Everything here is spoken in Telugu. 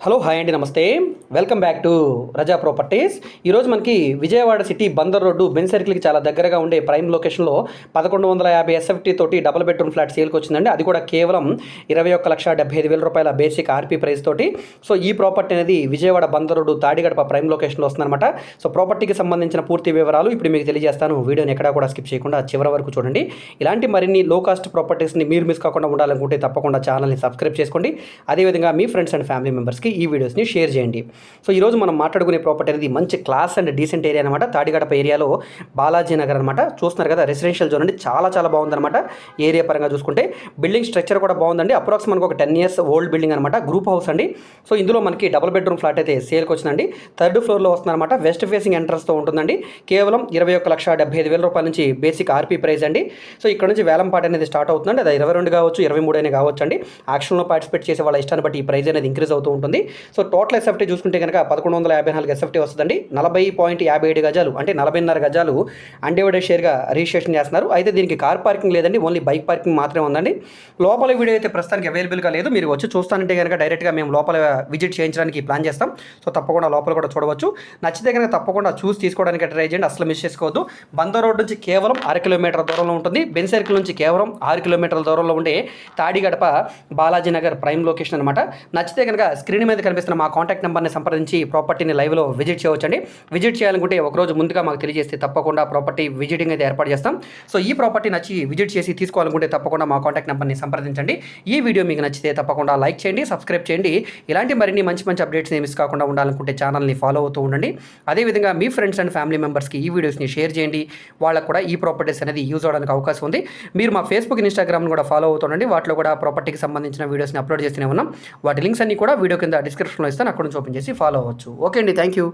హలో హాయ్ అండి నమస్తే. Welcome back to Raza properties ఈరోజు మనకి Vijayawada city Bandar road Benz సర్కిల్కి చాలా దగ్గరగా ఉండే ప్రైమ్ లొకేషన్లో పదకొండు వందల యాభై ఎస్ఎఫ్టీ తోటి డబుల్ బెడ్రూమ్ ఫ్లాట్ సేల్కి వచ్చిందండి. అది కూడా కేవలం ఇరవై ఒక్క లక్ష డెబ్బై ఐదు వేల రూపాయల బేసిక్ ఆర్పీ ప్రైస్ తోటి. సో ఈ ప్రాపర్టీ అనేది విజయవాడ బందర్ రోడ్డు తాడిగడప ప్రైమ్ లొకేషన్లో వస్తుందన్నమాట. సో ప్రాపర్టీకి సంబంధించిన పూర్తి వివరాలు ఇప్పుడు మీకు తెలియజేస్తాను. వీడియోని ఎక్కడా కూడా స్కిప్ చేయకుండా చివరి వరకు చూడండి. ఇలాంటి మరిన్ని లో కాస్ట్ ప్రాపర్టీస్ని మీరు మిస్ కాకుండా ఉండాలనుకుంటే తప్పకుండా ఛానల్ని సబ్స్క్రైబ్ చేసుకోండి. అదేవిధంగా మీ ఫ్రెండ్స్ అండ్ ఫ్యామిలీ మెంబర్స్కి ఈ వీడియోస్ని షేర్ చేయండి. సో ఈరోజు మనం మాట్లాడుకునే ప్రాపర్టీ అనేది మంచి క్లాస్ అండ్ డీసెంట్ ఏరియా అనమాట తాడిగడప ఏరియాలో బాలాజీ నగర్ అనమాట చూస్తున్నారు కదా రెసిడెన్షియల్ జోన్ అండి చాలా చాలా బాగుందన్నమాట. ఏరియా పరంగా చూసుకుంటే బిల్డింగ్ స్ట్రక్చర్ కూడా బాగుందండి. అప్రాక్స్ మనకు ఒక టెన్ ఇయర్స్ ఓల్డ్ బిల్డింగ్ అనమాట గ్రూప్ హౌస్ అండి. సో ఇందులో మనకి డబుల్ బెడ్రూమ్ ఫ్లాట్ అయితే సేల్కి వచ్చిందండి. థర్డ్ ఫ్లోర్లో వస్తుందన్నమాట. వెస్ట్ ఫేసింగ్ ఎంట్రన్స్తో ఉంటుందండి. కేవలం ఇరవై ఒక లక్ష డెబ్బై ఐదు వేల రూపాయల నుంచి బేసిక్ ఆర్పీ ప్రైస్ అండి. సో ఇక్కడ నుంచి వేలంపాట అనేది స్టార్ట్ అవుతుందండి. అది ఇరవై రెండు కావచ్చు ఇరవై మూడు అయినా కావచ్చు అండి యాక్షన్లో పార్టిసిపేట్ చేసే వాళ్ళ ఇష్టాన్ని బట్టి ఈ ప్రైస్ అనేది ఇంక్రీజ్ అవుతూ ఉంటుంది. సో టోటల్ ఎస్ఎఫ్టీ చూసుకుంటే కనుక పదకొండు వందల యాభై నాలుగు ఎస్ఎఫ్టీ వస్తుందండి. నలభై పాయింట్ యాభై ఏడు గజాలు అంటే నలభైన్నర గజాలు అన్డివైడెడ్ షేర్గా రిజిస్ట్రేషన్ చేస్తున్నారు. అయితే దీనికి కార్ పార్కింగ్ లేదండి ఓన్లీ బైక్ పార్కింగ్ మాత్రమే ఉందండి. లోపల వీడియో అయితే ప్రస్తుతానికి అవైలబుల్గా లేదు. మీరు వచ్చి చూస్తానంటే కనుక డైరెక్ట్గా మేము లోపల విజిట్ చేయించడానికి ప్లాన్ చేస్తాం. సో తప్పకుండా లోపల కూడా చూడవచ్చు. నచ్చితే కనుక తప్పకుండా చూసి తీసుకోవడానికి ట్రై చేయండి. అసలు మిస్ చేసుకోవద్దు. బందర్ రోడ్ నుంచి కేవలం అర కిలోమీటర్ దూరంలో ఉంటుంది. బెన్ సర్కిల్ నుంచి కేవలం ఆరు కిలోమీటర్ల దూరంలో ఉండే తాడిగడప బాలాజీ నగర్ ప్రైమ్ లొకేషన్ అనమాట నచ్చితే కనుక స్క్రీన్ మీద కనిపిస్తున్న మా కాంటాక్ట్ నెంబర్ని సంప్రదించి ప్రాపర్టీని లైవ్లో విజిట్ చేయవచ్చండి. విజిట్ చేయాలనుకుంటే ఒకరోజు ముందుగా మాకు తెలియజేస్తే తప్పకుండా ప్రాపర్టీ విజిటింగ్ అయితే ఏర్పాటు చేస్తాం. సో ఈ ప్రాపర్టీ నచ్చి విజిట్ చేసి తీసుకోవాలనుకుంటే తప్పకుండా మా కాంటాక్ట్ నెంబర్ని సంప్రదించండి. ఈ వీడియో మీకు నచ్చితే తప్పకుండా లైక్ చేయండి సబ్స్క్రైబ్ చేయండి. ఇలాంటి మరిన్ని మంచి మంచి అప్డేట్స్ని మిస్ కాకుండా ఉండాలనుకుంటే ఛానల్ని ఫాలో అవుతూ ఉండండి. అదేవిధంగా మీ ఫ్రెండ్స్ అండ్ ఫ్యామిలీ మెంబర్స్కి ఈ వీడియోస్ని షేర్ చేయండి. వాళ్ళకు కూడా ఈ ప్రాపర్టీస్ అనేది యూజ్ అవడానికి అవకాశం ఉంది. మీరు మా ఫేస్బుక్ ఇన్స్టాగ్రామ్ని కూడా ఫాలో అవుతుండండి వాటిలో కూడా ప్రాపర్టీకి సంబంధించిన వీడియోస్ని అప్లోడ్ చేస్తూనే ఉన్నాం. వాటి లింక్స్ అన్ని కూడా వీడియో కింద డిస్క్రిప్షన్లో ఇస్తాను. అక్కడ నుంచి ఓపెన్ చేసి ఫాలో అవ్వచ్చు. ఓకే అండి. Thank you